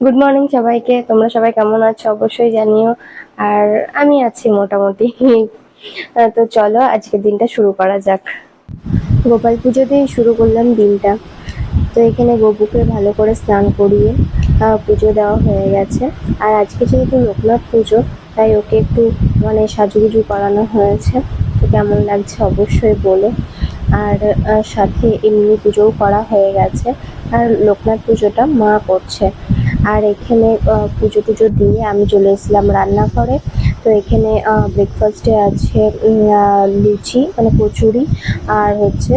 Good morning সবাইকে, তোমরা সবাই কেমন আছো? অবশ্যই জানিও। আর আমি আছি মোটামুটি। তো চলো আজকের দিনটা শুরু করা যাক। গোপাল পুজো দিয়েই শুরু করলাম দিনটা। তো এখানে গবুকে ভালো করে স্নান করিয়ে পুজো দেওয়া হয়ে গেছে। আর আজকে যেহেতু লোকনাথ পুজো, তাই ওকে একটু মানে সাজুগুজু করানো হয়েছে। তো কেমন লাগছে অবশ্যই বলো। আর সাথে এমনি পুজোও করা হয়ে গেছে। আর লোকনাথ পুজোটা মা করছে। আর এখানে পুজো টুজো দিয়ে আমি চলে এসেছিলাম রান্নাঘরে। তো এখানে ব্রেকফাস্টে আছে লুচি মানে কচুরি আর হচ্ছে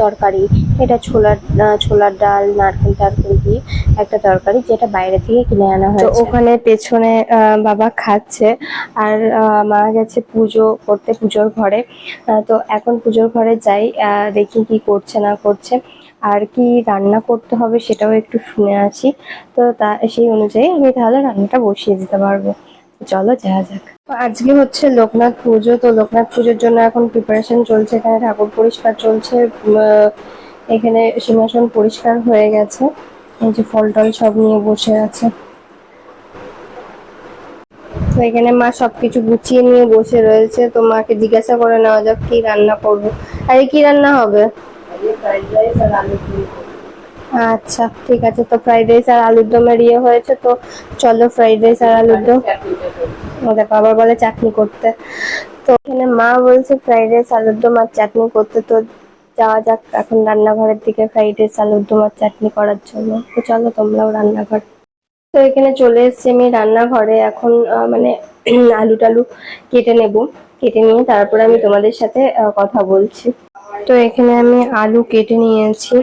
তরকারি। এটা ছোলার ছোলার ডাল নারকেল টারকেল দিয়ে একটা তরকারি যেটা বাইরে থেকে কিনে আনা হয়েছে। ওখানে পেছনে বাবা খাচ্ছে আর আহ, মা গেছে পুজো করতে পুজোর ঘরে। তো এখন পুজোর ঘরে যাই দেখি কি করছে না করছে। আর কি রান্না করতে হবে সেটাও একটু শুনে আসি। তো তা, সেই অনুযায়ী আমি তাহলে রান্নাটা বসিয়ে দিতে পারব। চলো যাওয়া যাক। আজকে হচ্ছে লোকনাথ পুজো। তো লোকনাথ পুজোর জন্য এখন প্রিপারেশন চলছে। এখানে ঠাকুর পরিষ্কার চলছে। এখানে সিংহাসন পরিষ্কার হয়ে গেছে। এই যে ফল টল সব নিয়ে বসে আছে। তো এখানে মা সবকিছু গুছিয়ে নিয়ে বসে রয়েছে। তো মাকে জিজ্ঞাসা করে নেওয়া যাক কি রান্না করব। আরে কি রান্না হবে? আচ্ছা ঠিক আছে। তো ফ্রাইড রাইস আর আলুর দমের ইয়ে হয়েছে, তো চলো ফ্রাইড রাইস আর আলুর দম। ওদের বাবা বলে চাটনি করতে। তো এখানে মা বলছে ফ্রাইড রাইস আলুর দম আর চাটনি করতে। তো যাওয়া যাক, এখন রান্নাঘরের দিকে ফ্রাইড রাইস আলুর দম আর চাটনি করার জন্য। তো চলো, তোমরাও রান্নাঘর। তো এখানে চলে এসেছি আমি রান্নাঘরে। এখন মানে আলু টালু কেটে নেব। কেটে নিয়ে তারপরে আমি তোমাদের সাথে কথা বলছি। তো এখানে আমি আলু কেটে নিয়েছি।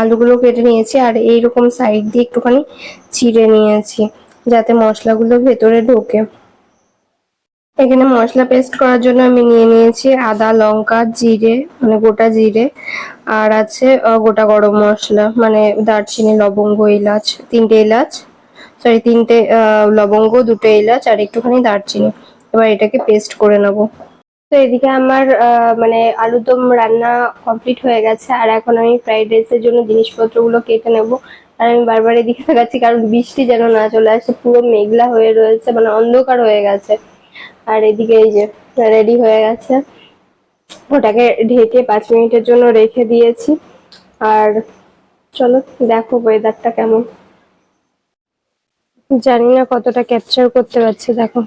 আলুগুলো কেটে নিয়েছি আর এইরকম সাইড দিয়ে একটুখানি চিড়ে নিয়েছি যাতে মশলাগুলো ভেতরে ঢোকে। এখানে মশলা পেস্ট করার জন্য আমি নিয়ে নিয়েছি আদা, লঙ্কা, জিরে মানে গোটা জিরে আর আছে গোটা গরম মশলা মানে দারচিনি, লবঙ্গ, এলাচ, তিনটে এলাচ সরি তিনটে লবঙ্গ, দুটো এলাচ আর একটুখানি দারচিনি। এবার এটাকে পেস্ট করে নেব। তো এদিকে আমার মানে আলুর দম রান্না কমপ্লিট হয়ে গেছে, আর এখন আমি ফ্রাইড রাইসের জন্য জিনিসপত্রগুলো কেটে নেব। আর আমি বারবার এদিকে তাকাচ্ছি, কারণ বৃষ্টি যেন না চলে আসে, পুরো মেঘলা হয়ে রয়েছে মানে অন্ধকার হয়ে গেছে। আর এদিকে এই যে রেডি হয়ে গেছে। ওটাকে ঢেকে পাঁচ মিনিটের জন্য রেখে দিয়েছি। আর চলো, দেখো ওয়েদারটা কেমন। জানি না কতটা ক্যাপচার করতে পারছি। দেখো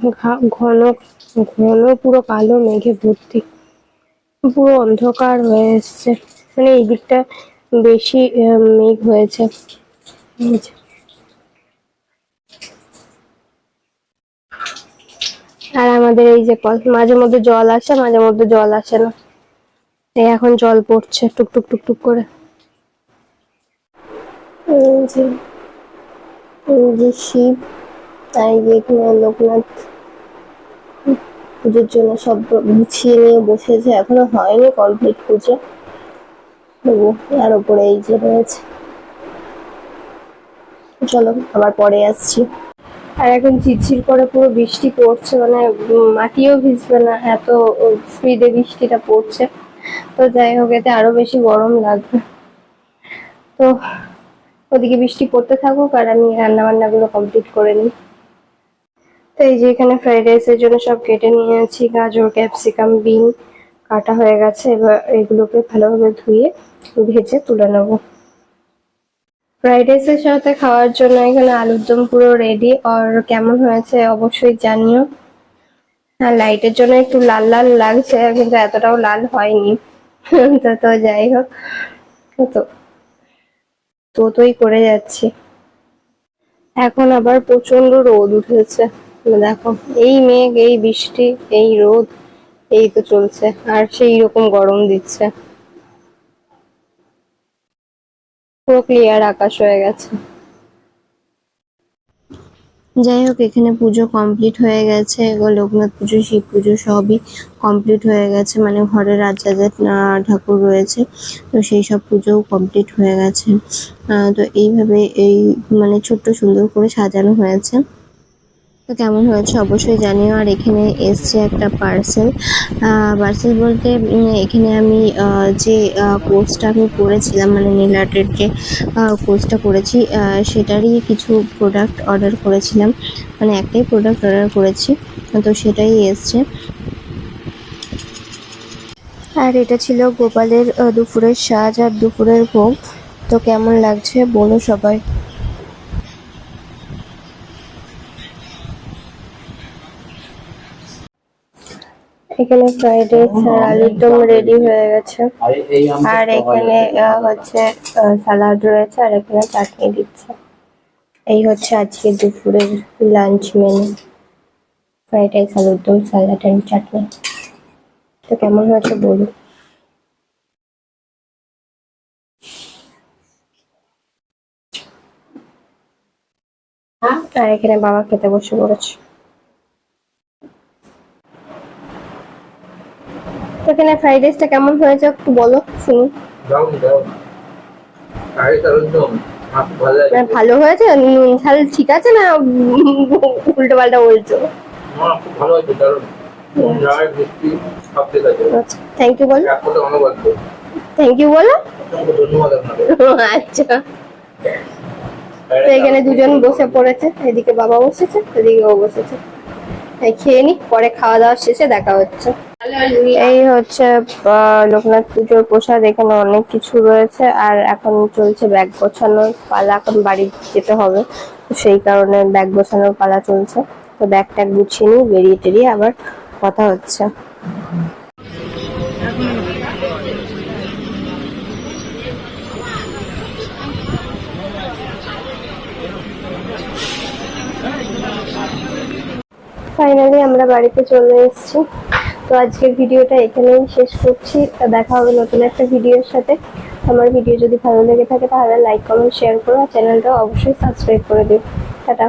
ঘন ঘন পুরো কালো মেঘে ভর্তি। পুরো অন্ধকার হয়ে এসছে। মানে এই দিকটা বেশি মেঘ হয়েছে। আর আমাদের এই যে কল, মাঝে মধ্যে জল আসে, মাঝে মধ্যে জল আসে না। এই এখন জল পড়ছে, টুকটুক টুকটুক করে। এই যে শিব আর এখানে লোকনাথ পুজোর জন্য সব গুছিয়ে নিয়ে বসেছে, এখনও হয়নি কমপ্লিট পুজো। এই যে রয়েছে। চলো, আবার পরে আসছি। আর এখন ঝিরঝির করে পুরো বৃষ্টি পড়ছে মানে মাটিও ভিজবে না, এত স্পিডে বৃষ্টিটা পড়ছে। তো যাই হোক, এতে আরও বেশি গরম লাগবে। তো ওদিকে বৃষ্টি পড়তে থাকুক আর আমি রান্না বান্না গুলো কমপ্লিট করে নিই। তো এই যে এখানে ফ্রাইড রাইসের জন্য সব কেটে নিয়েছি গাজর ক্যাপসিকাম বিন কাটা হয়ে গেছে। এবার এগুলোকে ভালোভাবে ধুয়ে ভেজে তুলে নেব। ফ্রাইড রাইসের সাথে খাওয়ার জন্য এখানে আলুর দম পুরো রেডি আর কেমন হয়েছে অবশ্যই জানিও। হ্যাঁ লাইটের জন্য একটু লাল লাল লাগছে, কিন্তু এতটাও লাল হয়নি। তো তো যাই হোক। তো তো তোই করে যাচ্ছি। এখন আবার প্রচণ্ড রোদ উঠেছে। দেখো, এই মেঘ, এই বৃষ্টি, এই রোদ, এই তো চলছে। আর সেই রকম গরম দিচ্ছে। পুরো ক্লিয়ার আকাশ হয়ে গেছে। যাই হোক এখানে পুজো কমপ্লিট হয়ে গেছে। লোকনাথ পুজো শিব পুজো সবই কমপ্লিট হয়ে গেছে। মানে ঘরে আহ, ঠাকুর রয়েছে। তো সেই সব পুজোও কমপ্লিট হয়ে গেছে। তো এইভাবে এই মানে ছোট্ট সুন্দর করে সাজানো হয়েছে। তো কেমন হয়েছে অবশ্যই জানিও। আর এখানে এসছে একটা পার্সেল পার্সেল বলতে এখানে আমি যে কোর্সটা আমি করেছিলাম মানে নীল আর্টের যে কোর্সটা করেছি সেটারই কিছু প্রোডাক্ট অর্ডার করেছিলাম। মানে একটাই প্রোডাক্ট অর্ডার করেছি, তো সেটাই এসছে। আর এটা ছিল গোপালের দুপুরের সাজ আর দুপুরের ভোগ। তো কেমন লাগছে বলো সবাই। এখানে ফ্রাইড রাইস আর আলুর দম রেডি হয়ে গেছে। আর এখানে আহ, হচ্ছে স্যালাড রয়েছে আর এখানে চাটনি দিচ্ছে। এই হচ্ছে আজকে দুপুরের লাঞ্চ মেনু ফ্রাইড রাইস আলুর দম স্যালাড অ্যান্ড চাটনি। তো কেমন হয়েছে বলুন? আর এখানে বাবা খেতে বসে পড়েছে। তো এখানে ফ্রাইড রাইসটা কেমন হয়েছে একটু বলো শুনি। ভালো মানে ভালো হয়েছে? নুন ঝাল ঠিক আছে না? উল্টো পাল্টা বলছো? আচ্ছা থ্যাংক ইউ বলো। অনুবাদ তো। থ্যাংক ইউ বলো। আচ্ছা। তো এখানে দুজন বসে পড়েছে। এদিকে বাবা বসেছে এদিকে ও বসেছে। খেয়ে নি, পরে খাওয়া দাওয়া শেষে দেখা হচ্ছে। এই হচ্ছে লোকনাথ পুজোর প্রসাদ, এখানে অনেক কিছু রয়েছে, আর এখন চলছে ব্যাগ গোছানোর পালা, এখন বাড়ি যেতে হবে। সেই কারণে ব্যাগ গোছানোর পালা চলছে। তো ব্যাগ ট্যাগ গুছিয়ে নিয়ে বেরিয়ে টেরিয়ে আবার কথা হচ্ছে। ফাইনালি আমরা বাড়িতে চলে এসেছি। তো আজকের ভিডিওটা এখানেই শেষ করছি। দেখা হবে নতুন একটা ভিডিওর সাথে। আমার ভিডিও যদি ভালো লেগে থাকে, তাহলে লাইক কমেন্ট শেয়ার করো। আর চ্যানেলটা অবশ্যই সাবস্ক্রাইব করে দিও। টাটা।